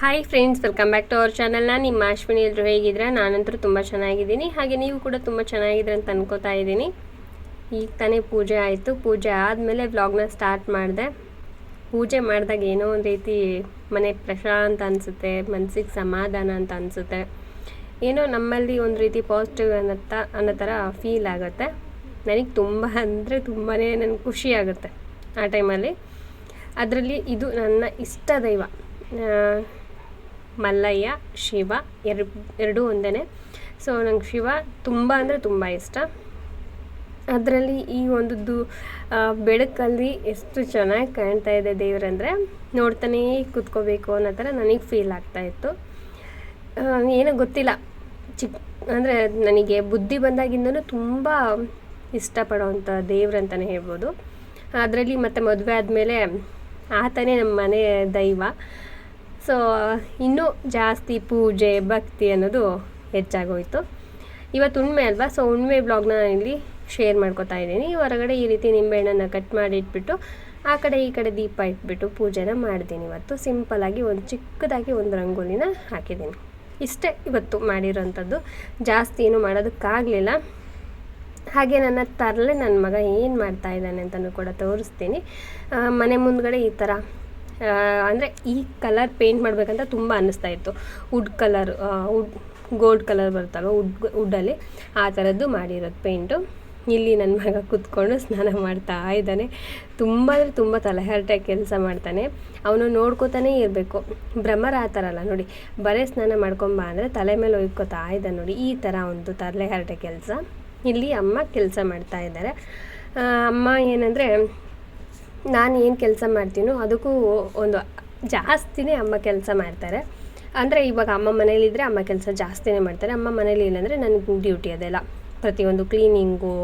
Hi friends welcome back to our channel ನಾನು ನಿಮ್ಮ ಅಶ್ವಿನಿ ಎಲ್ಲರೂ ಹೇಗಿದ್ರೆ? ನಾನಂತರೂ ತುಂಬ ಚೆನ್ನಾಗಿದ್ದೀನಿ. ಹಾಗೆ ನೀವು ಕೂಡ ತುಂಬ ಚೆನ್ನಾಗಿದ್ರೆ ಅಂತ ಅನ್ಕೋತಾ ಇದ್ದೀನಿ. ಈಗ ತಾನೇ ಪೂಜೆ ಆಯಿತು. ಪೂಜೆ ಆದಮೇಲೆ ವ್ಲಾಗ್ನ ಸ್ಟಾರ್ಟ್ ಮಾಡಿದೆ. ಪೂಜೆ ಮಾಡಿದಾಗ ಏನೋ ಒಂದು ರೀತಿ ಮನೆ ಪ್ರಶಾಂತ ಅನಿಸುತ್ತೆ ಮನಸ್ಸಿಗೆ ಸಮಾಧಾನ ಅಂತ ಅನಿಸುತ್ತೆ. ಏನೋ ನಮ್ಮಲ್ಲಿ ಒಂದು ರೀತಿ ಪಾಸಿಟಿವ್ ಅನ್ನತ್ತ ಅನ್ನೋ ಥರ ಫೀಲ್ ಆಗುತ್ತೆ. ನನಗೆ ತುಂಬ ಅಂದರೆ ತುಂಬಾ ನನಗೆ ಖುಷಿ ಆಗುತ್ತೆ ಆ ಟೈಮಲ್ಲಿ ಅದರಲ್ಲಿ ಇದು ನನ್ನ ಇಷ್ಟ ದೈವ. ಮಲ್ಲಯ್ಯ, ಶಿವ ಎರಡು, ಎರಡೂ ಒಂದೇ ಸೊ ನಂಗೆ ಶಿವ ತುಂಬ ಅಂದರೆ ತುಂಬ ಇಷ್ಟ. ಅದರಲ್ಲಿ ಈ ಒಂದು ಬೆಳಕಲ್ಲಿ ಎಷ್ಟು ಚೆನ್ನಾಗಿ ಕಾಣ್ತಾ ಇದೆ ದೇವರಂದರೆ ನೋಡ್ತಾನೇ ಕೂತ್ಕೋಬೇಕು ಅನ್ನೋ ಥರ ನನಗೆ ಫೀಲ್ ಆಗ್ತಾ ಇತ್ತು. ಏನೂ ಏನೋ ಗೊತ್ತಿಲ್ಲ. ಚಿಕ್ಕ ಅಂದರೆ ನನಗೆ ಬುದ್ಧಿ ಬಂದಾಗಿಂದನೂ ತುಂಬ ಇಷ್ಟಪಡೋವಂಥ ದೇವ್ರಂತಲೇ ಹೇಳ್ಬೋದು. ಅದರಲ್ಲಿ ಮತ್ತು ಮದುವೆ ಆದಮೇಲೆ ಆತನೇ ನಮ್ಮ ಮನೆ ದೈವ. ಸೊ ಇನ್ನೂ ಜಾಸ್ತಿ ಪೂಜೆ, ಭಕ್ತಿ ಅನ್ನೋದು ಹೆಚ್ಚಾಗೋಯ್ತು. ಇವತ್ತು ಉಣ್ಮೆ ಅಲ್ವಾ? ಸೊ ಉಣ್ಮೆ ಬ್ಲಾಗ್ನ ಇಲ್ಲಿ ಶೇರ್ ಮಾಡ್ಕೊತಾ ಇದ್ದೀನಿ. ಹೊರಗಡೆ ಈ ರೀತಿ ನಿಂಬೆಹಣ್ಣನ್ನು ಕಟ್ ಮಾಡಿ ಇಟ್ಬಿಟ್ಟು, ಆ ಕಡೆ ಈ ಕಡೆ ದೀಪ ಇಟ್ಬಿಟ್ಟು ಪೂಜೆನ ಮಾಡಿದ್ದೀನಿ ಇವತ್ತು. ಸಿಂಪಲ್ಲಾಗಿ ಒಂದು ಚಿಕ್ಕದಾಗಿ ಒಂದು ರಂಗೋಲಿನ ಹಾಕಿದ್ದೀನಿ. ಇಷ್ಟೇ ಇವತ್ತು ಮಾಡಿರೋಂಥದ್ದು. ಜಾಸ್ತಿ ಏನು ಮಾಡೋದಕ್ಕಾಗಲಿಲ್ಲ. ಹಾಗೆ ನನ್ನ ತರಲೆ ನನ್ನ ಮಗ ಏನು ಮಾಡ್ತಾ ಇದ್ದಾನೆ ಅಂತಲೂ ಕೂಡ ತೋರಿಸ್ತೀನಿ. ಮನೆ ಮುಂದ್ಗಡೆ ಈ ಥರ ಅಂದರೆ ಈ ಕಲರ್ ಪೇಂಟ್ ಮಾಡಬೇಕಂತ ತುಂಬ ಅನ್ನಿಸ್ತಾ ಇತ್ತು. Wood colour wood gold colour ಬರುತ್ತಲ್ವ wood ವುಡ್ಡಲ್ಲಿ ಆ ಥರದ್ದು ಮಾಡಿರೋದು ಪೇಂಟು ಇಲ್ಲಿ ನನ್ನ ಮಗ ಕೂತ್ಕೊಂಡು ಸ್ನಾನ ಮಾಡ್ತಾ ಇದ್ದಾನೆ. ತುಂಬ ಅಂದರೆ ತುಂಬ ತಲೆಹರಟೆ ಕೆಲಸ ಮಾಡ್ತಾನೆ. ಅವನು ನೋಡ್ಕೋತಾನೇ ಇರಬೇಕು. ಭ್ರಮರ ಆ ಥರ ಅಲ್ಲ, ನೋಡಿ. ಬರೇ ಸ್ನಾನ ಮಾಡ್ಕೊಂಬ ಅಂದರೆ ತಲೆ ಮೇಲೆ ಒಯ್ಕೋತಾ ಇದ್ದಾನೆ ನೋಡಿ. ಈ ಥರ ಒಂದು ತಲೆಹರಟೆ ಕೆಲಸ. ಇಲ್ಲಿ ಅಮ್ಮ ಕೆಲಸ ಮಾಡ್ತಾ ಇದ್ದಾರೆ. ಅಮ್ಮ ಏನಂದರೆ ನಾನು ಏನು ಕೆಲಸ ಮಾಡ್ತೀನೋ ಅದಕ್ಕೂ ಒಂದು ಜಾಸ್ತಿನೇ ಅಮ್ಮ ಕೆಲಸ ಮಾಡ್ತಾರೆ. ಅಂದರೆ ಇವಾಗ ಅಮ್ಮ ಮನೇಲಿದ್ದರೆ ಅಮ್ಮ ಕೆಲಸ ಜಾಸ್ತಿನೇ ಮಾಡ್ತಾರೆ. ಅಮ್ಮ ಮನೇಲಿ ಇಲ್ಲಾಂದರೆ ನನಗೆ ಡ್ಯೂಟಿ ಅದೆಲ್ಲ. ಪ್ರತಿಯೊಂದು ಕ್ಲೀನಿಂಗು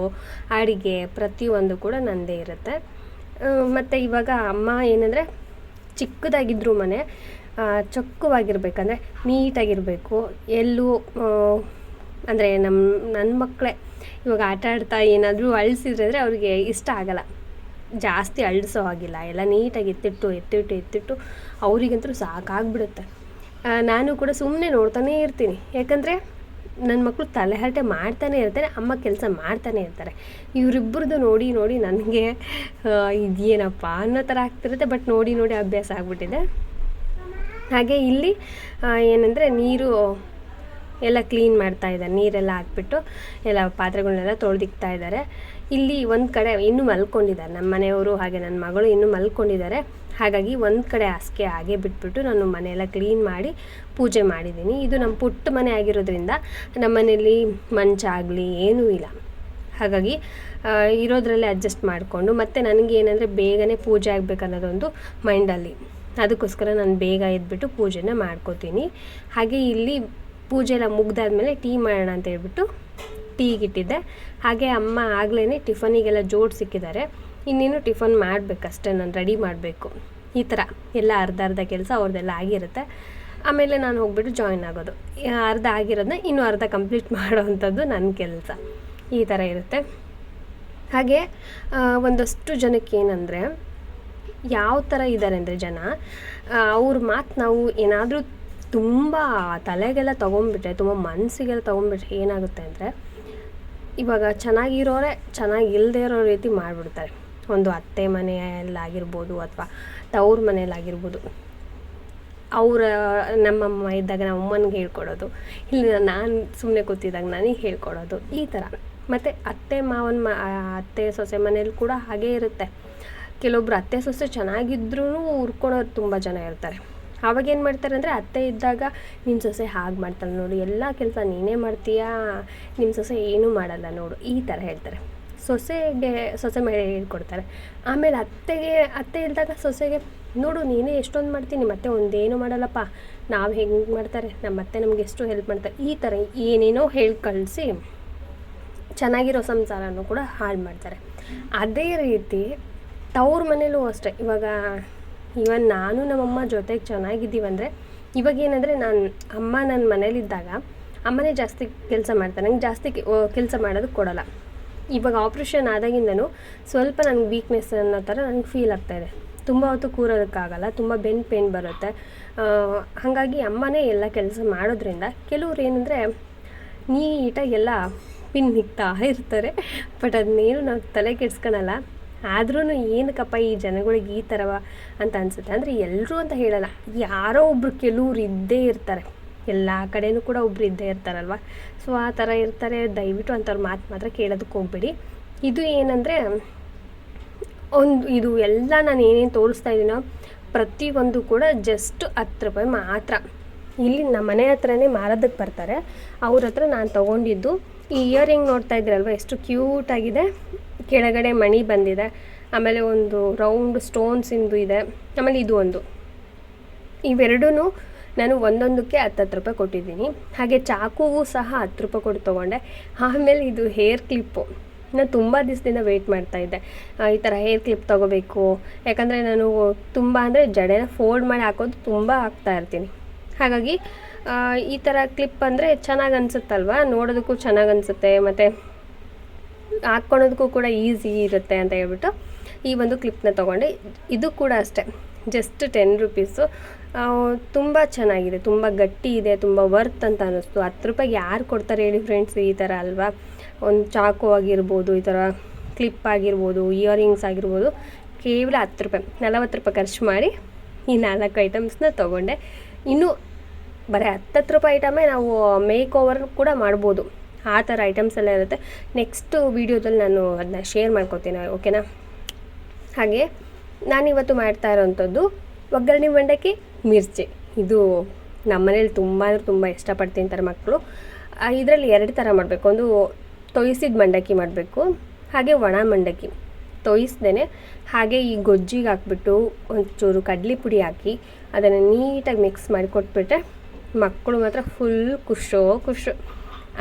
ಅಡಿಗೆ ಪ್ರತಿಯೊಂದು ಕೂಡ ನನ್ನದೇ ಇರುತ್ತೆ. ಮತ್ತು ಇವಾಗ ಅಮ್ಮ ಏನಂದರೆ ಚಿಕ್ಕದಾಗಿದ್ದರೂ ಮನೆ ಚೊಕ್ಕವಾಗಿರ್ಬೇಕಂದ್ರೆ ನೀಟಾಗಿರಬೇಕು. ಎಲ್ಲೂ ಅಂದರೆ ನಮ್ಮ ನನ್ನ ಮಕ್ಕಳೇ ಇವಾಗ ಆಟ ಆಡ್ತಾ ಏನಾದರೂ ಅಳಿಸಿದ್ರೆ ಅವ್ರಿಗೆ ಇಷ್ಟ ಆಗಲ್ಲ. ಜಾಸ್ತಿ ಅಳಿಸೋ ಹಾಗಿಲ್ಲ. ಎಲ್ಲ ನೀಟಾಗಿ ಎತ್ತಿಟ್ಟು ಎತ್ತಿಟ್ಟು ಎತ್ತಿಟ್ಟು ಅವರಿಗಂತೂ ಸಾಕಾಗ್ಬಿಡುತ್ತೆ. ನಾನು ಕೂಡ ಸುಮ್ಮನೆ ನೋಡ್ತಾನೇ ಇರ್ತೀನಿ. ಯಾಕಂದರೆ ನನ್ನ ಮಕ್ಕಳು ತಲೆಹರಟೆ ಮಾಡ್ತಾನೆ ಇರ್ತಾರೆ, ಅಮ್ಮ ಕೆಲಸ ಮಾಡ್ತಾನೆ ಇರ್ತಾರೆ. ಇವರಿಬ್ಬರದ್ದು ನೋಡಿ ನೋಡಿ ನನಗೆ ಇದೇನಪ್ಪ ಅನ್ನೋ ಥರ ಆಗ್ತಿರುತ್ತೆ. ಬಟ್ ನೋಡಿ ನೋಡಿ ಅಭ್ಯಾಸ ಆಗ್ಬಿಟ್ಟಿದೆ. ಹಾಗೆ ಇಲ್ಲಿ ಏನಂದರೆ ನೀರು ಎಲ್ಲ ಕ್ಲೀನ್ ಮಾಡ್ತಾ ಇದ್ದಾರೆ. ನೀರೆಲ್ಲ ಹಾಕ್ಬಿಟ್ಟು ಎಲ್ಲ ಪಾತ್ರೆಗಳನ್ನೆಲ್ಲ ತೊಳೆದಿಕ್ತಾ ಇದ್ದಾರೆ. ಇಲ್ಲಿ ಒಂದು ಕಡೆ ಇನ್ನೂ ಮಲ್ಕೊಂಡಿದ್ದಾರೆ. ನಮ್ಮ ಮನೆಯವರು ಹಾಗೆ ನನ್ನ ಮಗಳು ಇನ್ನೂ ಮಲ್ಕೊಂಡಿದ್ದಾರೆ. ಹಾಗಾಗಿ ಒಂದು ಕಡೆ ಹಾಸಿಗೆ ಹಾಗೆ ಬಿಟ್ಬಿಟ್ಟು ನಾನು ಮನೆಯೆಲ್ಲ ಕ್ಲೀನ್ ಮಾಡಿ ಪೂಜೆ ಮಾಡಿದ್ದೀನಿ. ಇದು ನಮ್ಮ ಪುಟ್ಟ ಮನೆ ಆಗಿರೋದ್ರಿಂದ ನಮ್ಮ ಮನೆಯಲ್ಲಿ ಮಂಚ ಆಗಲಿ ಏನೂ ಇಲ್ಲ. ಹಾಗಾಗಿ ಇರೋದ್ರಲ್ಲೇ ಅಡ್ಜಸ್ಟ್ ಮಾಡಿಕೊಂಡು, ಮತ್ತು ನನಗೆ ಏನಂದರೆ ಬೇಗನೆ ಪೂಜೆ ಆಗಬೇಕನ್ನೋದೊಂದು ಮೈಂಡಲ್ಲಿ ಅದಕ್ಕೋಸ್ಕರ ನಾನು ಬೇಗ ಎದ್ಬಿಟ್ಟು ಪೂಜೆನ ಮಾಡ್ಕೋತೀನಿ. ಹಾಗೆ ಇಲ್ಲಿ ಪೂಜೆ ಎಲ್ಲ ಮುಗ್ದಾದ್ಮೇಲೆ ಟೀ ಮಾಡೋಣ ಅಂತ ಹೇಳ್ಬಿಟ್ಟು ಟೀಗಿಟ್ಟಿದ್ದೆ ಹಾಗೆ ಅಮ್ಮ ಆಗಲೇ ಟಿಫನಿಗೆಲ್ಲ ಜೋಡಿಸಿಕ್ಕಿದ್ದಾರೆ ಇನ್ನೇನು ಟಿಫನ್ ಮಾಡಬೇಕಷ್ಟೇ, ನಾನು ರೆಡಿ ಮಾಡಬೇಕು. ಈ ಥರ ಎಲ್ಲ ಅರ್ಧ ಅರ್ಧ ಕೆಲಸ ಅವ್ರದ್ದೆಲ್ಲ ಆಗಿರುತ್ತೆ. ಆಮೇಲೆ ನಾನು ಹೋಗ್ಬಿಟ್ಟು ಜಾಯಿನ್ ಆಗೋದು. ಅರ್ಧ ಆಗಿರೋದನ್ನ ಇನ್ನೂ ಅರ್ಧ ಕಂಪ್ಲೀಟ್ ಮಾಡೋವಂಥದ್ದು ನನ್ನ ಕೆಲಸ. ಈ ಥರ ಇರುತ್ತೆ. ಹಾಗೆ ಒಂದಷ್ಟು ಜನಕ್ಕೆ ಏನಂದರೆ, ಯಾವ ಥರ ಇದ್ದಾರೆ ಅಂದರೆ ಜನ ಅವ್ರ ಮಾತು ನಾವು ಏನಾದರೂ ತುಂಬ ತಲೆಗೆಲ್ಲ ತೊಗೊಂಡ್ಬಿಟ್ರೆ ತುಂಬ ಮನಸ್ಸಿಗೆಲ್ಲ ತೊಗೊಂಡ್ಬಿಟ್ರೆ ಏನಾಗುತ್ತೆ ಅಂದರೆ, ಇವಾಗ ಚೆನ್ನಾಗಿರೋರೆ ಚೆನ್ನಾಗಿ ಇಲ್ಲದೆ ಇರೋ ರೀತಿ ಮಾಡಿಬಿಡ್ತಾರೆ. ಒಂದು ಅತ್ತೆ ಮನೆಯಲ್ಲಾಗಿರ್ಬೋದು ಅಥವಾ ತವ್ರ ಮನೆಯಲ್ಲಾಗಿರ್ಬೋದು. ಅವರ ನಮ್ಮಮ್ಮ ಇದ್ದಾಗ ನಮ್ಮ ಅಮ್ಮನಿಗೆ ಹೇಳ್ಕೊಡೋದು ಇಲ್ಲಿ ನಾನು ಸುಮ್ಮನೆ ಕೂತಿದ್ದಾಗ ನನಗೆ ಹೇಳ್ಕೊಡೋದು, ಈ ಥರ ಮತ್ತು ಅತ್ತೆ ಮಾವನ ಮ ಅತ್ತೆ ಸೊಸೆ ಮನೇಲಿ ಕೂಡ ಹಾಗೇ ಇರುತ್ತೆ. ಕೆಲವೊಬ್ರು ಅತ್ತೆ ಸೊಸೆ ಚೆನ್ನಾಗಿದ್ರೂ ಉರ್ಕೊಳೋರು ತುಂಬ ಜನ ಇರ್ತಾರೆ. ಆವಾಗ ಏನು ಮಾಡ್ತಾರೆ ಅಂದರೆ ಅತ್ತೆ ಇದ್ದಾಗ ನಿಮ್ಮ ಸೊಸೆ ಹಾಗೆ ಮಾಡ್ತಾಳೆ ನೋಡು, ಎಲ್ಲ ಕೆಲಸ ನೀನೇ ಮಾಡ್ತೀಯಾ? ನಿಮ್ಮ ಸೊಸೆ ಏನೂ ಮಾಡಲ್ಲ ನೋಡು, ಈ ಥರ ಹೇಳ್ತಾರೆ. ಸೊಸೆಗೆ, ಸೊಸೆ ಮೇಲೆ ಹೇಳ್ಕೊಡ್ತಾರೆ ಆಮೇಲೆ ಅತ್ತೆಗೆ, ಅತ್ತೆ ಇಲ್ದಾಗ ಸೊಸೆಗೆ, ನೋಡು, ನೀನೇ ಎಷ್ಟೊಂದು ಮಾಡ್ತೀನಿ ಮತ್ತೆ ಒಂದೇನು ಮಾಡಲ್ಲಪ್ಪ. ನಾವು ಹೆಂಗೆ ಮಾಡ್ತಾರೆ? ನಮ್ಮ ಅತ್ತೆ ನಮ್ಗೆ ಎಷ್ಟು ಹೆಲ್ಪ್ ಮಾಡ್ತಾರೆ? ಈ ಥರ ಏನೇನೋ ಹೇಳಿ ಕಳಿಸಿ ಚೆನ್ನಾಗಿರೋ ಸಂಸಾರನೂ ಕೂಡ ಹಾಳು ಮಾಡ್ತಾರೆ. ಅದೇ ರೀತಿ ತವ್ರ ಮನೇಲೂ ಅಷ್ಟೇ. ಇವಾಗ ಇವನ್ ನಾನು ನಮ್ಮಮ್ಮ ಜೊತೆಗೆ ಚೆನ್ನಾಗಿದ್ದೀವಂದರೆ ಇವಾಗ ಏನಂದರೆ ನಾನು ಅಮ್ಮ ನನ್ನ ಮನೇಲಿದ್ದಾಗ, ಅಮ್ಮನೇ ಜಾಸ್ತಿ ಕೆಲಸ ಮಾಡ್ತಾರೆ. ನಂಗೆ ಜಾಸ್ತಿ ಕೆಲಸ ಮಾಡೋದಕ್ಕೆ ಕೊಡಲ್ಲ. ಇವಾಗ ಆಪ್ರೇಷನ್ ಆದಾಗಿಂದನು ಸ್ವಲ್ಪ ನನಗೆ ವೀಕ್ನೆಸ್ ಅನ್ನೋ ಥರ ನನಗೆ ಫೀಲ್ ಆಗ್ತಾಯಿದೆ ತುಂಬ ಹೊತ್ತು ಕೂರೋದಕ್ಕಾಗಲ್ಲ, ತುಂಬ ಬೆನ್ ಪೇನ್ ಬರುತ್ತೆ. ಹಾಗಾಗಿ ಅಮ್ಮನೇ ಎಲ್ಲ ಕೆಲಸ ಮಾಡೋದ್ರಿಂದ ಕೆಲವ್ರು ಏನಂದರೆ ನೀಟಾಗಿ ಎಲ್ಲ ಪಿನ್ ನಿಕ್ತಾ ಇರ್ತಾರೆ. ಬಟ್ ಅದನ್ನೇನು ನಾವು ತಲೆ ಕೆಡ್ಸ್ಕೊಳಲ್ಲ. ಆದ್ರೂ ಏನಕ್ಕಪ್ಪ ಈ ಜನಗಳಿಗೆ ಈ ಥರವ ಅಂತ ಅನ್ಸುತ್ತೆ? ಅಂದರೆ ಎಲ್ಲರೂ ಅಂತ ಹೇಳಲ್ಲ. ಯಾರೋ ಒಬ್ಬರು ಕೆಲವ್ರು ಇದ್ದೇ ಇರ್ತಾರೆ. ಎಲ್ಲ ಕಡೆಯೂ ಕೂಡ ಒಬ್ರು ಇದ್ದೇ ಇರ್ತಾರಲ್ವ? ಸೊ ಆ ಥರ ಇರ್ತಾರೆ. ದಯವಿಟ್ಟು ಅಂಥವ್ರ ಮಾತು ಮಾತ್ರ ಕೇಳೋದಕ್ಕೆ ಹೋಗ್ಬೇಡಿ. ಇದು ಏನಂದರೆ, ಒಂದು ಇದು ಎಲ್ಲ ನಾನು ಏನೇನು ತೋರಿಸ್ತಾ ಇದ್ದೀನೋ ಪ್ರತಿಯೊಂದು ಕೂಡ ಜಸ್ಟ್ ಹತ್ತು ರೂಪಾಯಿ ಮಾತ್ರ. ಇಲ್ಲಿ ನಮ್ಮ ಮನೆ ಹತ್ರನೇ ಮಾರೋದಕ್ಕೆ ಬರ್ತಾರೆ. ಅವ್ರ ಹತ್ರ ನಾನು ತೊಗೊಂಡಿದ್ದು. ಈ ಇಯರಿಂಗ್ ನೋಡ್ತಾ ಇದ್ದೀರಲ್ವ? ಎಷ್ಟು ಕ್ಯೂಟಾಗಿದೆ ಕೆಳಗಡೆ ಮಣಿ ಬಂದಿದೆ. ಆಮೇಲೆ ಒಂದು ರೌಂಡ್ ಸ್ಟೋನ್ಸಿಂದು ಇದೆ ಆಮೇಲೆ ಇದು ಒಂದು. ಇವೆರಡೂ ನಾನು ಒಂದೊಂದಕ್ಕೆ ಹತ್ತು ಹತ್ತು ರೂಪಾಯಿ ಕೊಟ್ಟಿದ್ದೀನಿ. ಹಾಗೆ ಚಾಕುಗೂ ಸಹ ಹತ್ತು ರೂಪಾಯಿ ಕೊಟ್ಟು ತೊಗೊಂಡೆ. ಆಮೇಲೆ ಇದು ಹೇರ್ ಕ್ಲಿಪ್ಪು ನಾನು ತುಂಬ ದಿವಸದಿಂದ ವೆಯ್ಟ್ ಮಾಡ್ತಾಯಿದ್ದೆ ಈ ಥರ ಹೇರ್ ಕ್ಲಿಪ್ ತೊಗೋಬೇಕು. ಯಾಕಂದರೆ ನಾನು ತುಂಬ ಅಂದರೆ ಜಡೆನ ಫೋಲ್ಡ್ ಮಾಡಿ ಹಾಕೋದು ತುಂಬ ಹಾಕ್ತಾ ಇರ್ತೀನಿ. ಹಾಗಾಗಿ ಈ ಥರ ಕ್ಲಿಪ್ ಅಂದರೆ ಚೆನ್ನಾಗಿ ಅನಿಸುತ್ತಲ್ವ? ನೋಡೋದಕ್ಕೂ ಚೆನ್ನಾಗಿ ಅನಿಸುತ್ತೆ. ಮತ್ತು ಹಾಕ್ಕೊಳೋದಕ್ಕೂ ಕೂಡ ಈಸಿ ಇರುತ್ತೆ ಅಂತ ಹೇಳ್ಬಿಟ್ಟು ಈ ಒಂದು ಕ್ಲಿಪ್ನ ತೊಗೊಂಡೆ. ಇದು ಕೂಡ ಅಷ್ಟೇ ಜಸ್ಟ್ ಟೆನ್ ರುಪೀಸು ತುಂಬ ಚೆನ್ನಾಗಿದೆ, ತುಂಬ ಗಟ್ಟಿ ಇದೆ, ತುಂಬ ವರ್ತ್ ಅಂತ ಅನ್ನಿಸ್ತು. ಹತ್ತು ರೂಪಾಯಿಗೆ ಯಾರು ಕೊಡ್ತಾರೆ ಹೇಳಿ ಫ್ರೆಂಡ್ಸ್ ಈ ಥರ ಅಲ್ವಾ? ಒಂದು ಚಾಕು ಆಗಿರ್ಬೋದು, ಈ ಥರ ಕ್ಲಿಪ್ ಆಗಿರ್ಬೋದು ಇಯರಿಂಗ್ಸ್ ಆಗಿರ್ಬೋದು, ಕೇವಲ ಹತ್ತು ರೂಪಾಯಿ, ನಲವತ್ತು ರೂಪಾಯಿ ಖರ್ಚು ಮಾಡಿ ಈ ನಾಲ್ಕು ಐಟಮ್ಸ್ನ ತೊಗೊಂಡೆ. ಇನ್ನೂ ಬರೀ ಹತ್ತತ್ತು ರೂಪಾಯಿ ಐಟಮೇ ನಾವು ಮೇಕ್ ಓವರ್ ಕೂಡ ಮಾಡ್ಬೋದು. ಆ ಥರ ಐಟಮ್ಸ್ ಎಲ್ಲ ಇರುತ್ತೆ. ನೆಕ್ಸ್ಟ್ ವೀಡಿಯೋದಲ್ಲಿ ನಾನು ಅದನ್ನ ಶೇರ್ ಮಾಡ್ಕೊತೀನಿ ಓಕೆನಾ ಹಾಗೆ ನಾನಿವತ್ತು ಮಾಡ್ತಾ ಇರೋವಂಥದ್ದು ಒಗ್ಗರಣೆ ಮಂಡಕ್ಕಿ, ಮಿರ್ಚಿ. ಇದು ನಮ್ಮ ಮನೇಲಿ ತುಂಬ ಅಂದರೆ ತುಂಬ ಇಷ್ಟಪಟ್ಟು ತಿಂತಾರೆ ಮಕ್ಕಳು ಇದರಲ್ಲಿ ಎರಡು ಥರ ಮಾಡಬೇಕು. ಒಂದು ತೊಯಿಸಿದ ಮಂಡಕ್ಕಿ ಮಾಡಬೇಕು, ಹಾಗೆ ಒಣ ಮಂಡಕ್ಕಿ. ತೊಯಿಸ್ದೇ ಹಾಗೆ ಈ ಗೊಜ್ಜಿಗೆ ಹಾಕ್ಬಿಟ್ಟು ಒಂಚೂರು ಕಡಲೆ ಪುಡಿ ಹಾಕಿ ಅದನ್ನು ನೀಟಾಗಿ ಮಿಕ್ಸ್ ಮಾಡಿ ಕೊಟ್ಬಿಟ್ರೆ ಮಕ್ಕಳು ಮಾತ್ರ ಫುಲ್ ಖುಷೋ ಖುಷು.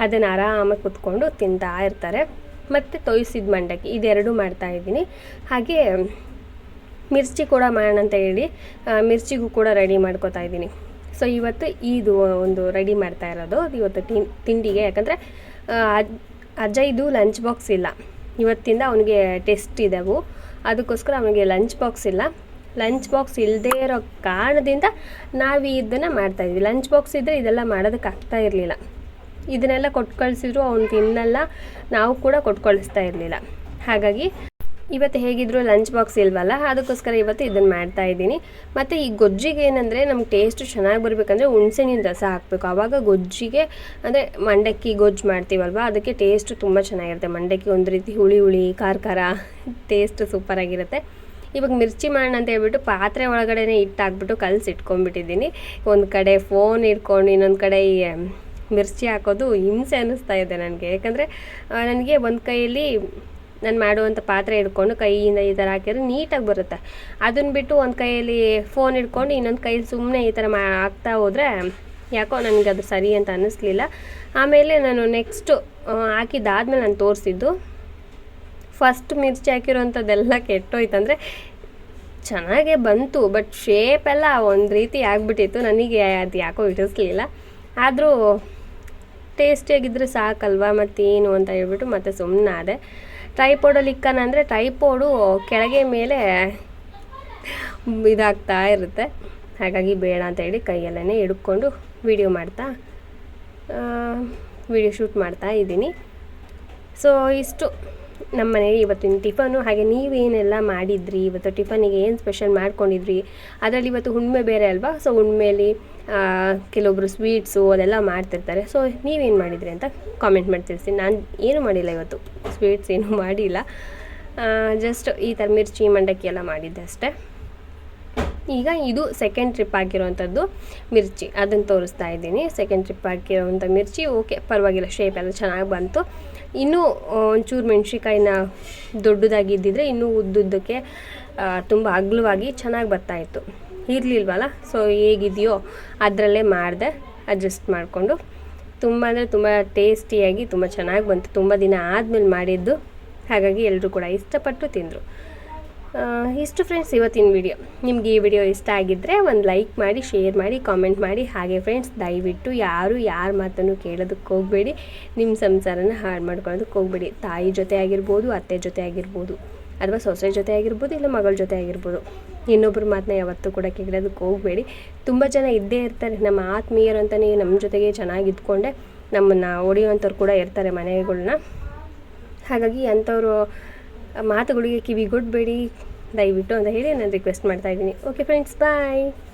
ಅದನ್ನು ಆರಾಮಾಗಿ ಕುತ್ಕೊಂಡು ತಿಂತಾ ಇರ್ತಾರೆ. ಮತ್ತು ತೊಯ್ಸಿದ ಮಂಡಕ್ಕಿ, ಇದೆರಡು ಮಾಡ್ತಾಯಿದ್ದೀನಿ ಹಾಗೆ ಮಿರ್ಚಿ ಕೂಡ ಮಾಡೋಣ ಅಂತ ಹೇಳಿ ಮಿರ್ಚಿಗೂ ಕೂಡ ರೆಡಿ ಮಾಡ್ಕೋತಾ ಇದ್ದೀನಿ. ಸೊ ಇವತ್ತು ಇದು ಒಂದು ರೆಡಿ ಮಾಡ್ತಾ ಇರೋದು. ಇವತ್ತು ತಿಂಡಿಗೆ, ಯಾಕಂದರೆ ಅಜ್ಜಯ್ದು ಲಂಚ್ ಬಾಕ್ಸ್ ಇಲ್ಲ. ಇವತ್ತಿಂದ ಅವನಿಗೆ ಟೆಸ್ಟ್ ಇದ್ದಾವು ಅದಕ್ಕೋಸ್ಕರ ಅವನಿಗೆ ಲಂಚ್ ಬಾಕ್ಸ್ ಇಲ್ಲ. ಲಂಚ್ ಬಾಕ್ಸ್ ಇಲ್ಲದೇ ಇರೋ ಕಾರಣದಿಂದ ನಾವು ಇದನ್ನು ಮಾಡ್ತಾಯಿದ್ವಿ ಲಂಚ್ ಬಾಕ್ಸ್ ಇದ್ದರೆ ಇದೆಲ್ಲ ಮಾಡೋದಕ್ಕೆ ಆಗ್ತಾ ಇರಲಿಲ್ಲ. ಇದನ್ನೆಲ್ಲ ಕೊಟ್ಟು ಕಳಿಸಿದ್ರು ಅವ್ನು ತಿನ್ನಲ್ಲ, ನಾವು ಕೂಡ ಕೊಟ್ಟು ಕಳಿಸ್ತಾ ಇರಲಿಲ್ಲ. ಹಾಗಾಗಿ ಇವತ್ತು ಹೇಗಿದ್ರು ಲಂಚ್ ಬಾಕ್ಸ್ ಇಲ್ವಲ್ಲ, ಅದಕ್ಕೋಸ್ಕರ ಇವತ್ತು ಇದನ್ನು ಮಾಡ್ತಾ ಇದ್ದೀನಿ. ಮತ್ತು ಈ ಗೊಜ್ಜಿಗೆ ಏನಂದರೆ ನಮ್ಗೆ ಟೇಸ್ಟ್ ಚೆನ್ನಾಗಿ ಬರಬೇಕಂದ್ರೆ ಹುಣ್ಸೆಣ್ಣಿನ ರಸ ಹಾಕಬೇಕು. ಆವಾಗ ಗೊಜ್ಜಿಗೆ, ಅಂದರೆ ಮಂಡಕ್ಕಿ ಗೊಜ್ಜು ಮಾಡ್ತೀವಲ್ವ, ಅದಕ್ಕೆ ಟೇಸ್ಟ್ ತುಂಬ ಚೆನ್ನಾಗಿರುತ್ತೆ. ಮಂಡಕ್ಕಿ ಒಂದು ರೀತಿ ಹುಳಿ ಹುಳಿ, ಖಾರ ಖಾರ ಟೇಸ್ಟ್ ಸೂಪರಾಗಿರುತ್ತೆ ಇವಾಗ ಮಿರ್ಚಿ ಮಾಡೋಣ ಅಂತ ಹೇಳ್ಬಿಟ್ಟು ಪಾತ್ರೆ ಒಳಗಡೆ ಇಟ್ಟಾಕ್ಬಿಟ್ಟು ಕಲಸಿ ಇಟ್ಕೊಂಡ್ಬಿಟ್ಟಿದ್ದೀನಿ ಒಂದು ಕಡೆ ಫೋನ್ ಇಟ್ಕೊಂಡು ಇನ್ನೊಂದು ಕಡೆ ಮಿರ್ಚಿ ಹಾಕೋದು ಹಿಂಸೆ ಅನ್ನಿಸ್ತಾ ಇದೆ ನನಗೆ. ಯಾಕಂದರೆ ನನಗೆ ಒಂದು ಕೈಯಲ್ಲಿ ನಾನು ಮಾಡುವಂಥ ಪಾತ್ರೆ ಹಿಡ್ಕೊಂಡು ಕೈಯಿಂದ ಈ ಥರ ಹಾಕಿದ್ರೆ ನೀಟಾಗಿ ಬರುತ್ತೆ. ಅದನ್ನು ಬಿಟ್ಟು ಒಂದು ಕೈಯಲ್ಲಿ ಫೋನ್ ಹಿಡ್ಕೊಂಡು ಇನ್ನೊಂದು ಕೈಯಲ್ಲಿ ಸುಮ್ಮನೆ ಈ ಥರ ಮಾ, ಹಾಕ್ತಾ ಹೋದರೆ ಯಾಕೋ ನನಗೆ ಅದು ಸರಿ ಅಂತ ಅನ್ನಿಸ್ಲಿಲ್ಲ. ಆಮೇಲೆ ನಾನು ನೆಕ್ಸ್ಟು ಹಾಕಿದ್ದಾದ್ಮೇಲೆ ನಾನು ತೋರಿಸಿದ್ದು ಫಸ್ಟ್ ಮಿರ್ಚಿ ಹಾಕಿರೋಂಥದ್ದೆಲ್ಲ ಕೆಟ್ಟೋಯ್ತಂದರೆ ಚೆನ್ನಾಗೇ ಬಂತು ಬಟ್ ಶೇಪೆಲ್ಲ ಒಂದು ರೀತಿ ಆಗಿಬಿಟ್ಟಿತ್ತು. ನನಗೆ ಅದು ಯಾಕೋ ಇಡಿಸ್ಲಿಲ್ಲ ಆದರೂ ಟೇಸ್ಟಿಯಾಗಿದ್ದರೆ ಸಾಕಲ್ವಾ? ಮತ್ತೇನು ಅಂತ ಹೇಳ್ಬಿಟ್ಟು ಮತ್ತೆ ಸುಮ್ಮನೆ ಅದೇ ಟ್ರೈಪೋಡಲ್ಲಿ ಇಕ್ಕನಂದರೆ ಟ್ರೈಪೋಡು ಕೆಳಗೆ ಮೇಲೆ ಇದಾಗ್ತಾ ಇರುತ್ತೆ. ಹಾಗಾಗಿ ಬೇಡ ಅಂತ ಹೇಳಿ ಕೈಯಲ್ಲೇ ಹಿಡ್ಕೊಂಡು ವಿಡಿಯೋ ಮಾಡ್ತಾ ವಿಡಿಯೋ ಶೂಟ್ ಮಾಡ್ತಾ ಇದ್ದೀನಿ. ಸೊ ಇಷ್ಟು. ನಮ್ಮ ಮನೆಯಲ್ಲಿ ಇವತ್ತಿನ ಟಿಫನು ಹಾಗೆ ನೀವೇನೆಲ್ಲ ಮಾಡಿದ್ರಿ? ಇವತ್ತು ಟಿಫನಿಗೆ ಏನು ಸ್ಪೆಷಲ್ ಮಾಡ್ಕೊಂಡಿದ್ರಿ? ಅದರಲ್ಲಿ ಇವತ್ತು ಹುಣ್ಮೆ ಬೇರೆ ಅಲ್ವಾ? ಸೊ ಹುಣ್ಮೆಯಲ್ಲಿ ಕೆಲವೊಬ್ಬರು ಸ್ವೀಟ್ಸು ಅದೆಲ್ಲ ಮಾಡ್ತಿರ್ತಾರೆ. ಸೊ ನೀವೇನು ಮಾಡಿದ್ರಿ ಅಂತ ಕಾಮೆಂಟ್ ಮಾಡಿ ತಿಳಿಸಿ ನಾನು ಏನು ಮಾಡಿಲ್ಲ ಇವತ್ತು. ಸ್ವೀಟ್ಸ್ ಏನೂ ಮಾಡಿಲ್ಲ. ಜಸ್ಟ್ ಈ ಥರ ಮಿರ್ಚಿ, ಮಂಡಕ್ಕಿ ಎಲ್ಲ ಮಾಡಿದ್ದೆ ಅಷ್ಟೇ. ಈಗ ಇದು ಸೆಕೆಂಡ್ ಟ್ರಿಪ್ ಹಾಕಿರೋವಂಥದ್ದು ಮಿರ್ಚಿ. ಅದನ್ನು ತೋರಿಸ್ತಾ ಇದ್ದೀನಿ. ಸೆಕೆಂಡ್ ಟ್ರಿಪ್ ಹಾಕಿರೋವಂಥ ಮಿರ್ಚಿ, ಓಕೆ, ಪರವಾಗಿಲ್ಲ ಶೇಪ್ ಎಲ್ಲ ಚೆನ್ನಾಗಿ ಬಂತು. ಇನ್ನೂ ಒಂಚೂರು ದೊಡ್ಡದಾಗಿ ಇದ್ದಿದ್ರೆ ಇನ್ನೂ ಉದ್ದುದ್ದಕ್ಕೆ ತುಂಬ ಅಗ್ಲವಾಗಿ ಚೆನ್ನಾಗಿ ಬರ್ತಾಯಿತ್ತು ಇರಲಿಲ್ವಲ್ಲ? ಸೊ ಹೇಗಿದೆಯೋ ಅದರಲ್ಲೇ ಮಾಡಿದೆ ಅಡ್ಜಸ್ಟ್ ಮಾಡಿಕೊಂಡು. ತುಂಬ ಅಂದರೆ ತುಂಬ ಟೇಸ್ಟಿಯಾಗಿ ತುಂಬ ಚೆನ್ನಾಗಿ ಬಂತು. ತುಂಬ ದಿನ ಆದಮೇಲೆ ಮಾಡಿದ್ದು. ಹಾಗಾಗಿ ಎಲ್ಲರೂ ಕೂಡ ಇಷ್ಟಪಟ್ಟು ತಿಂದರು. ಇಷ್ಟು ಫ್ರೆಂಡ್ಸ್ ಇವತ್ತಿನ ವಿಡಿಯೋ ನಿಮಗೆ ಈ ವಿಡಿಯೋ ಇಷ್ಟ ಆಗಿದ್ದರೆ ಒಂದು ಲೈಕ್ ಮಾಡಿ ಶೇರ್ ಮಾಡಿ ಕಾಮೆಂಟ್ ಮಾಡಿ. ಹಾಗೆ ಫ್ರೆಂಡ್ಸ್ ದಯವಿಟ್ಟು ಯಾರು ಯಾರ ಮಾತನ್ನು ಕೇಳೋದಕ್ಕೆ ಹೋಗಬೇಡಿ. ನಿಮ್ಮ ಸಂಸಾರನ ಹಾಳು ಮಾಡ್ಕೊಳ್ಳೋದಕ್ಕೆ ಹೋಗಬೇಡಿ. ತಾಯಿ ಜೊತೆ ಆಗಿರ್ಬೋದು, ಅತ್ತೆ ಜೊತೆ ಆಗಿರ್ಬೋದು, ಅಥವಾ ಸೊಸೆ ಜೊತೆ ಆಗಿರ್ಬೋದು, ಇಲ್ಲ ಮಗಳ ಜೊತೆ ಆಗಿರ್ಬೋದು. ಇನ್ನೊಬ್ಬರ ಮಾತನ್ನ ಯಾವತ್ತೂ ಕೂಡ ಕೇಳೋದಕ್ಕೆ ಹೋಗಬೇಡಿ. ತುಂಬ ಜನ ಇದ್ದೇ ಇರ್ತಾರೆ. ನಮ್ಮ ಆತ್ಮೀಯರು ಅಂತಲೇ ನಮ್ಮ ಜೊತೆಗೆ ಚೆನ್ನಾಗಿ ಇದ್ಕೊಂಡೆ. ನಮ್ಮನ್ನು ಹೊಡೆಯುವಂಥವ್ರು ಕೂಡ ಇರ್ತಾರೆ ಮನೆಗಳನ್ನ ಹಾಗಾಗಿ ಅಂಥವ್ರು ಮಾತುಗಳಿಗೆ ಕಿವಿಗೊಡ್ಬೇಡಿ. ದಯವಿಟ್ಟು ಅಂತ ಹೇಳಿ ನಾನು ರಿಕ್ವೆಸ್ಟ್ ಮಾಡ್ತಾ ಇದ್ದೀನಿ. Okay friends bye